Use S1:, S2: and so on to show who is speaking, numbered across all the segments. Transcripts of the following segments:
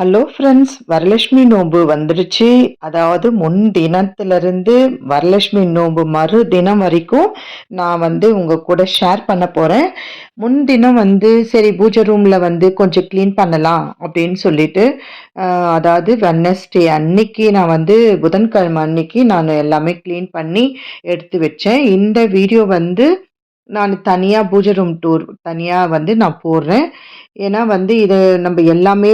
S1: Hello friends Varalakshmi நோன்பு வந்துடுச்சு. அதாவது முன் தினத்திலிருந்து வரலட்சுமி நோன்பு மறு தினம் வரைக்கும் நான் வந்து உங்கள் கூட ஷேர் பண்ண போகிறேன் முன் தினம் வந்து சரி பூஜை ரூமில் வந்து கொஞ்சம் க்ளீன் பண்ணலாம் அப்படின்னு சொல்லிட்டு அதாவது வெனஸ்டே அன்னைக்கு நான் வந்து புதன்கிழமை அன்னைக்கு நான் எல்லாமே க்ளீன் பண்ணி எடுத்து வச்சேன். இந்த வீடியோ வந்து நான் தனியாக பூஜை ரூம் டூர் தனியாக வந்து நான் போடுறேன். ஏன்னா வந்து இது நம்ம எல்லாமே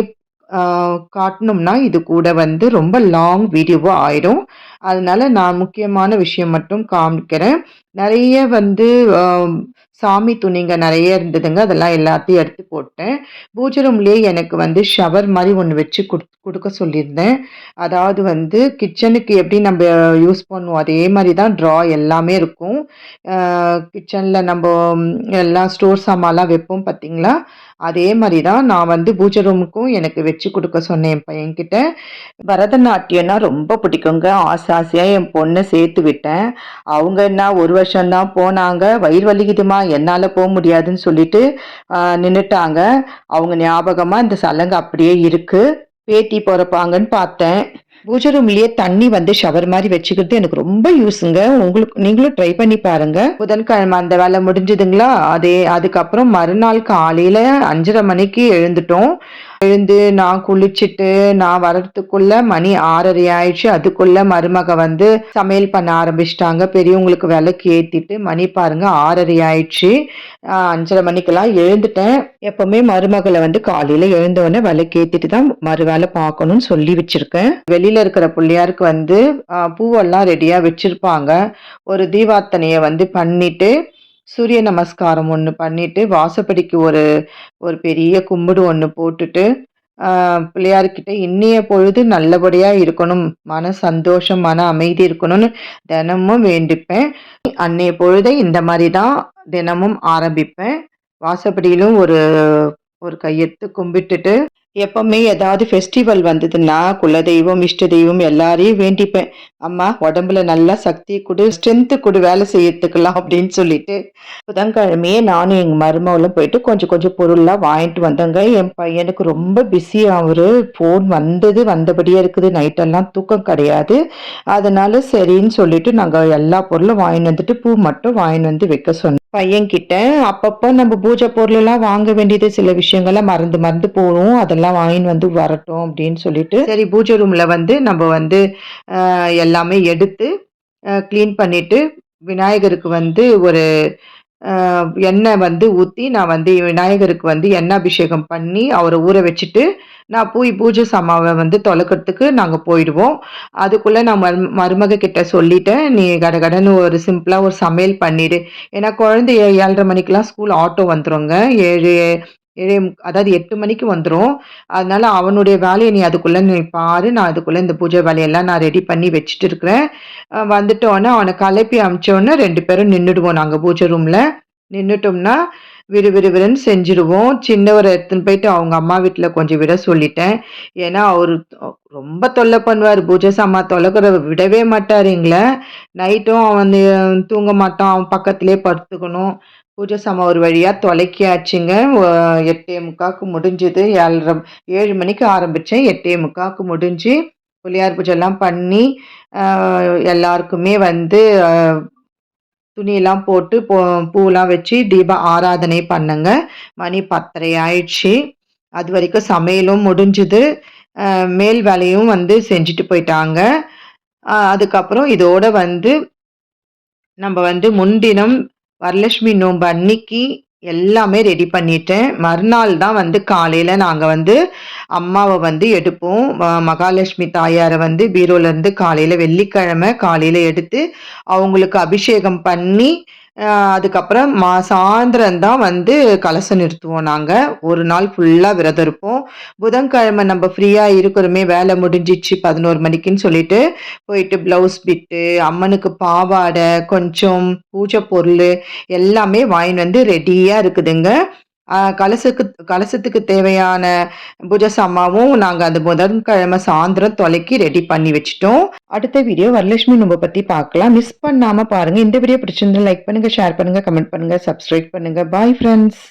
S1: காட்டணும்னா இது கூட வந்து ரொம்ப லாங் வீடியோவாக ஆயிடும் அதனால நான் முக்கியமான விஷயம் மட்டும் காமிக்கிறேன். நிறைய வந்து சாமி துணிங்க நிறைய இருந்ததுங்க. அதெல்லாம் எல்லாத்தையும் எடுத்து போட்டேன். பூஜை ரூம்லேயே எனக்கு வந்து ஷவர் மாதிரி ஒன்று வச்சு கொடு கொடுக்க சொல்லியிருந்தேன். அதாவது வந்து கிச்சனுக்கு எப்படி நம்ம யூஸ் பண்ணுவோம் அதே மாதிரி தான் ட்ரா எல்லாமே இருக்கும். கிச்சனில் நம்ம எல்லாம் ஸ்டோர் சாமான்லாம் வைப்போம் பார்த்தீங்களா? அதே மாதிரி தான் நான் வந்து பூஜை ரூமுக்கும் எனக்கு வச்சு கொடுக்க சொன்னேன் என் பையன்கிட்ட. பரதநாட்டியம்னா ரொம்ப பிடிக்குங்க. ஆசை ஆசையாக என் பொண்ணை சேர்த்து விட்டேன். அவங்க என்ன ஒரு வருஷம்தான் போனாங்க. வயிறு வலிக்குதுமா? என்னால் போக முடியாதுன்னு சொல்லிட்டு நின்றுட்டாங்க அவங்க ஞாபகமாக இந்த சலங்கை அப்படியே இருக்குது பேத்தி பிறப்பாங்கன்னு பார்த்தேன். பூஜை ரூம்லயே தண்ணி வந்து ஷவர் மாதிரி வச்சுக்கிறது எனக்கு ரொம்ப யூஸுங்க உங்களுக்கு நீங்களும் ட்ரை பண்ணி பாருங்க. புதன்கிழமை அந்த வேலை முடிஞ்சதுங்களா? அதே அதுக்கப்புறம் மறுநாள் காலையில அஞ்சரை மணிக்கு எழுந்துட்டோம். எழுந்து நான் குளிச்சுட்டு நான் வர்றதுக்குள்ள மணி ஆறரை ஆயிடுச்சு அதுக்குள்ள மருமக வந்து சமையல் பண்ண ஆரம்பிச்சிட்டாங்க. பெரியவங்களுக்கு விலைக்கு ஏத்திட்டு மணி பாருங்க ஆறரை ஆயிடுச்சு அஞ்சரை மணிக்கெல்லாம் எழுந்துட்டேன். எப்பவுமே மருமகளை வந்து காலையில எழுந்தவொடனே விலைக்கு ஏத்திட்டு தான் மறு வேலை பார்க்கணும்னு சொல்லி வச்சிருக்கேன். வெளியில இருக்கிற பிள்ளையாருக்கு வந்து பூவெல்லாம் ரெடியா வச்சிருப்பாங்க. ஒரு தீபாத்தனையை வந்து பண்ணிட்டு சூரிய நமஸ்காரம் ஒன்று பண்ணிட்டு வாசப்படிக்கு ஒரு ஒரு பெரிய கும்பிடு ஒன்று போட்டுட்டு பிள்ளையார்கிட்ட இன்னைய பொழுது நல்லபடியாக இருக்கணும். மன சந்தோஷம் மன அமைதி இருக்கணும்னு தினமும் வேண்டிப்பேன். அன்னைய பொழுதை இந்த மாதிரி தான் தினமும் ஆரம்பிப்பேன். வாசப்படியிலும் ஒரு ஒரு கையெடுத்து கும்பிட்டுட்டு எப்பவுமே ஏதாவது ஃபெஸ்டிவல் வந்ததுன்னா குலதெய்வம் இஷ்ட தெய்வம் எல்லாரையும் வேண்டிப்பேன். அம்மா உடம்புல நல்லா சக்தி கொடு ஸ்ட்ரென்த்து கொடு வேலை செய்யறதுக்கலாம் அப்படின்னு சொல்லிட்டு புதன்கிழமையே நானும் எங்கள் மருமகளும் போயிட்டு கொஞ்சம் கொஞ்சம் பொருள்லாம் வாங்கிட்டு வந்தோங்க. என் பையனுக்கு ரொம்ப பிஸி அவரு. ஃபோன் வந்தது வந்தபடியே இருக்குது. நைட்டெல்லாம் தூக்கம் கிடையாது. அதனால சரின்னு சொல்லிட்டு நாங்கள் எல்லா பொருளும் வாங்கிட்டு வந்துட்டு பூ மட்டும் வாங்கிட்டு வந்து வைக்க சொன்னோம். பையன்கிட்ட அப்பப்போ நம்ம பூஜை பொருளெல்லாம் வாங்க வேண்டியது சில விஷயங்கள்லாம் மறந்து மறந்து போகணும் அதெல்லாம் வாங்கின்னு வந்து வரட்டும் அப்படின்னு சொல்லிட்டு சரி பூஜை ரூமில் வந்து நம்ம வந்து எல்லாமே எடுத்து க்ளீன் பண்ணிவிட்டு விநாயகருக்கு வந்து ஒரு எண்ணெய் வந்து ஊற்றி நான் வந்து விநாயகருக்கு வந்து எண்ணெய் அபிஷேகம் பண்ணி அவரை ஊற வச்சுட்டு நான் போய் பூஜை சாமாவை வந்து தொலைக்கிறதுக்கு நாங்கள் போயிடுவோம். அதுக்குள்ளே நான் மரு மருமக கிட்ட சொல்லிட்டேன். நீ கடகடன்னு ஒரு சிம்பிளாக ஒரு சமையல் பண்ணிடு. ஏன்னா குழந்தை ஏழரை மணிக்கெலாம் ஸ்கூல் ஆட்டோ வந்துடுங்க ஏழு ஏழே அதாவது எட்டு மணிக்கு வந்துடும் அதனால அவனுடைய வேலையை நீ அதுக்குள்ளே நீ பாரு. நான் அதுக்குள்ளே இந்த பூஜை வேலையெல்லாம் நான் ரெடி பண்ணி வச்சுட்டு இருக்கிறேன். வந்துட்டோன்னே அவனை கலப்பி அமிச்சோடனே ரெண்டு பேரும் நின்றுடுவோம் நாங்கள் பூஜை ரூமில் நின்றுட்டோம்னா விறுவிறுவிறுன்னு செஞ்சுருவோம் சின்னவரை எடுத்துன்னு போயிட்டு அவங்க அம்மா வீட்டில் கொஞ்சம் விட சொல்லிட்டேன். ஏன்னா அவர் ரொம்ப தொல்லை பண்ணுவார். பூஜை சாமா தொலைக்கிற விடவே மாட்டாருங்களே நைட்டும் அவன் தூங்க மாட்டான். அவன் பக்கத்துலேயே படுத்துக்கணும். பூஜை சாமா ஒரு வழியாக தொலைக்கியாச்சுங்க. எட்டே முக்காவுக்கு முடிஞ்சுது. ஏழரை ஏழு மணிக்கு ஆரம்பித்தேன் எட்டே முக்காவுக்கு முடிஞ்சு புளியார் பூஜைலாம் பண்ணி எல்லாருக்குமே வந்து துணியெல்லாம் போட்டு பூ பூலாம் வச்சு தீப ஆராதனை பண்ணுங்க. மணி பத்தரை ஆயிடுச்சு. அது வரைக்கும் சமையலும் முடிஞ்சுது. மேல் வேலையும் வந்து செஞ்சுட்டு போயிட்டாங்க. அதுக்கப்புறம் இதோட வந்து நம்ம வந்து முன்தினம் வரலட்சுமி நோன்பு அன்னைக்கு எல்லாமே ரெடி பண்ணிட்டேன். மறுநாள் தான் வந்து காலையில் நாங்கள் வந்து அம்மாவை வந்து எடுப்போம். மகாலட்சுமி தாயாரை வந்து பீரோலேருந்து காலையில் வெள்ளிக்கிழமை காலையில் எடுத்து அவங்களுக்கு அபிஷேகம் பண்ணி அதுக்கப்புறம் மா சாயந்தரம் தான் வந்து கலசம் நிறுத்துவோம் நாங்கள் ஒரு நாள் ஃபுல்லாக விரதம் இருப்போம். புதன்கிழமை நம்ம ஃப்ரீயாக இருக்கிறோமே வேலை முடிஞ்சிச்சு பதினோரு மணிக்குன்னு சொல்லிட்டு போயிட்டு ப்ளவுஸ் பிட்டு அம்மனுக்கு பாவாடை கொஞ்சம் பூஜை பொருள் எல்லாமே வாங்கிட்டு வந்து ரெடியாக இருக்குதுங்க. கலசுக்கு கலசத்துக்கு தேவையான பூஜை சாமாவும் நாங்கள் அந்த புதன்கிழமை சாயந்தரம் தொலைக்கி ரெடி பண்ணி வச்சுட்டோம். அடுத்த வீடியோ வரலட்சுமி நம்ம பற்றி பார்க்கலாம். மிஸ் பண்ணாமல் பாருங்கள் இந்த வீடியோ பிடிச்சிருந்தா லைக் பண்ணுங்கள் ஷேர் பண்ணுங்கள் கமெண்ட் பண்ணுங்கள் சப்ஸ்கிரைப் பண்ணுங்கள் பாய் ஃப்ரெண்ட்ஸ்